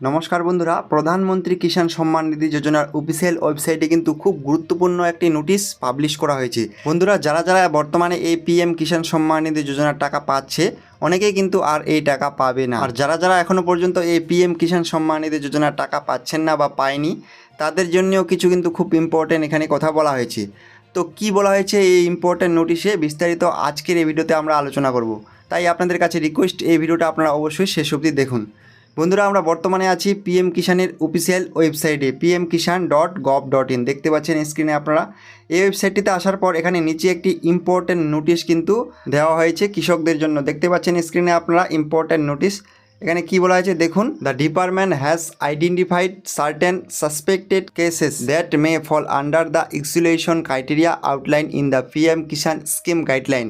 নমস্কার বন্ধুরা, প্রধানমন্ত্রী কিষাণ সম্মান নিধি যোজনার অফিসিয়াল ওয়েবসাইটে কিন্তু খুব গুরুত্বপূর্ণ একটি নোটিশ পাবলিশ করা হয়েছে। বন্ধুরা, যারা যারা বর্তমানে এই পিএম কিষাণ সম্মান নিধি যোজনার টাকা পাচ্ছে, অনেকেই কিন্তু আর এই টাকা পাবে না। আর যারা যারা এখনও পর্যন্ত এই পিএম কিষাণ সম্মান নিধি যোজনার টাকা পাচ্ছেন না বা পায়নি, তাদের জন্যও কিছু কিন্তু খুব ইম্পর্টেন্ট এখানে কথা বলা হয়েছে। তো কি বলা হয়েছে এই ইম্পর্টেন্ট নোটিশে বিস্তারিত আজকের এই ভিডিওতে আমরা আলোচনা করব। তাই আপনাদের কাছে রিকোয়েস্ট এই ভিডিওটা আপনারা অবশ্যই শেষ অবধি দেখুন। বন্ধুরা, আমরা বর্তমানে আছি পিএম কিষাণের অফিসিয়াল ওয়েবসাইটে PM Kisan dot gov dot in দেখতে পাচ্ছেন স্ক্রিনে আপনারা। এই ওয়েবসাইটটিতে আসার পর এখানে নিচে একটি ইম্পর্টেন্ট নোটিশ কিন্তু দেওয়া হয়েছে কৃষকদের জন্য। দেখতে পাচ্ছেন স্ক্রিনে আপনারা ইম্পর্টেন্ট নোটিশ এখানে কি বলা হয়েছে? দেখুন the department has identified certain suspected cases that may fall under the exclusion criteria outline in the PM Kisan scheme guideline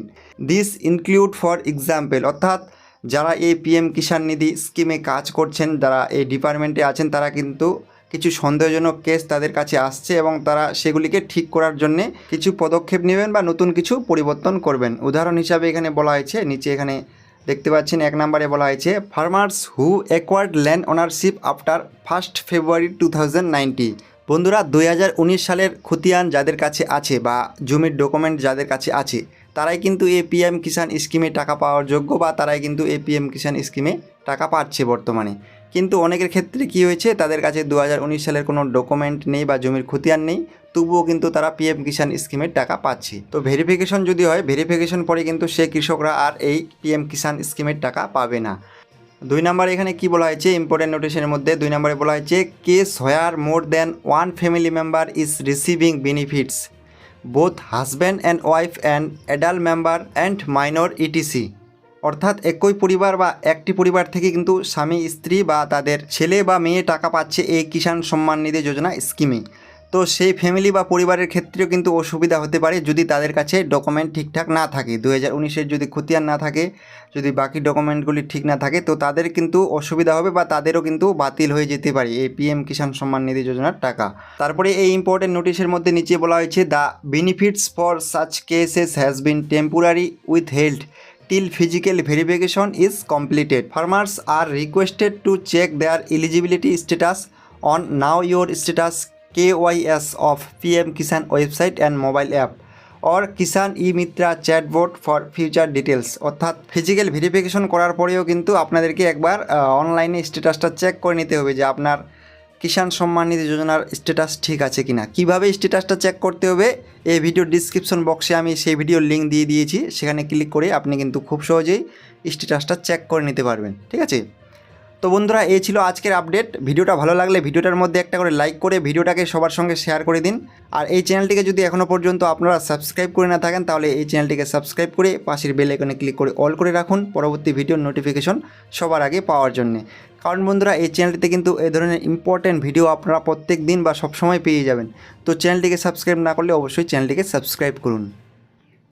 this include for example অর্থাৎ যারা এই পিএম কিষাণ নিধি স্কিমে কাজ করছেন, যারা এই ডিপার্টমেন্টে আছেন, তারা কিন্তু কিছু সন্দেহজনক কেস তাদের কাছে আসছে এবং তারা সেগুলিকে ঠিক করার জন্যে কিছু পদক্ষেপ নেবেন বা নতুন কিছু পরিবর্তন করবেন। উদাহরণ হিসাবে এখানে বলা হয়েছে, নিচে এখানে দেখতে পাচ্ছেন, এক নম্বরে বলা হয়েছে farmers who acquired land ownership after first February two বন্ধুরা, দুই হাজার উনিশ সালের খতিয়ান যাদের কাছে আছে বা জমির ডকুমেন্ট যাদের কাছে আছে তারাই কিন্তু এই পিএম কিষাণ স্কিমে টাকা পাওয়ার যোগ্য বা তারাই কিন্তু এই পিএম কিষাণ স্কিমে টাকা পাচ্ছে বর্তমানে। কিন্তু অনেকের ক্ষেত্রে কি হয়েছে? তাদের কাছে দু হাজার উনিশ সালের কোনো ডকুমেন্ট নেই বা জমির খতিয়ান নেই, তবুও কিন্তু তারা পিএম কিষাণ স্কিমের টাকা পাচ্ছে। তো ভেরিফিকেশন যদি হয় ভেরিফিকেশন পরে কিন্তু সে কৃষকরা আর এই পিএম কিষাণ স্কিমের টাকা পাবে না। দুই নম্বরে এখানে কি বলা হয়েছে? ইম্পর্টেন্ট নোটিশের মধ্যে দুই নম্বরে বলা হয়েছে case where more than one family member is receiving benefits both husband and wife and adult member and minor etc অর্থাৎ একই পরিবার বা একটি পরিবার থেকে কিন্তু স্বামী, স্ত্রী বা তাদের ছেলে বা মেয়ে টাকা পাচ্ছে এই কিষাণ সম্মান নিধি যোজনা স্কিমে। তো সেই ফ্যামিলি বা পরিবারের ক্ষেত্রেও কিন্তু অসুবিধা হতে পারে যদি তাদের কাছে ডকুমেন্ট ঠিকঠাক না থাকে দু হাজার উনিশের যদি খতিয়ান না থাকে, যদি বাকি ডকুমেন্টগুলি ঠিক না থাকে, তো তাদের কিন্তু অসুবিধা হবে বা তাদেরও কিন্তু বাতিল হয়ে যেতে পারে এই পিএম কিষাণ সম্মান নিধি যোজনার টাকা তারপরে এই ইম্পর্টেন্ট নোটিশের মধ্যে নিচে বলা হয়েছে the benefits for such cases has been temporary withheld till physical verification is completed. Farmers are requested to check their eligibility status on Now Your Status KYS of PM Kisan website and mobile app or Kisan e-Mitra chatbot for future details অর্থাৎ physical verification করার পরেও কিন্তু আপনাদেরকে একবার অনলাইনে স্ট্যাটাসটা check করে নিতে হবে যে আপনার কিষাণ সম্মান নিধি যোজনার স্ট্যাটাস ঠিক আছে কিনা। কীভাবে স্ট্যাটাসটা চেক করতে হবে? এই ভিডিও ডিসক্রিপশন বক্সে আমি সেই ভিডিওর লিঙ্ক দিয়ে দিয়েছি। সেখানে ক্লিক করে আপনি কিন্তু খুব সহজেই স্ট্যাটাসটা চেক করে নিতে পারবেন। ঠিক আছে? তো বন্ধুরা, এই ছিল আজকের আপডেট। ভিডিওটা ভালো লাগলে ভিডিওটার মধ্যে একটা করে লাইক করে ভিডিওটাকে সবার সঙ্গে শেয়ার করে দিন। আর এই চ্যানেলটিকে যদি এখনও পর্যন্ত আপনারা সাবস্ক্রাইব করে না থাকেন, তাহলে এই চ্যানেলটিকে সাবস্ক্রাইব করে পাশের বেল আইকনে ক্লিক করে অল করে রাখুন পরবর্তী ভিডিওর নোটিফিকেশন সবার আগে পাওয়ার জন্যে। কারণ বন্ধুরা, এই চ্যানেলটিতে কিন্তু এই ধরনের ইম্পর্ট্যান্ট ভিডিও আপনারা প্রত্যেক দিন বা সবসময় পেয়ে যাবেন। তো চ্যানেলটিকে সাবস্ক্রাইব না করলে অবশ্যই চ্যানেলটিকে সাবস্ক্রাইব করুন।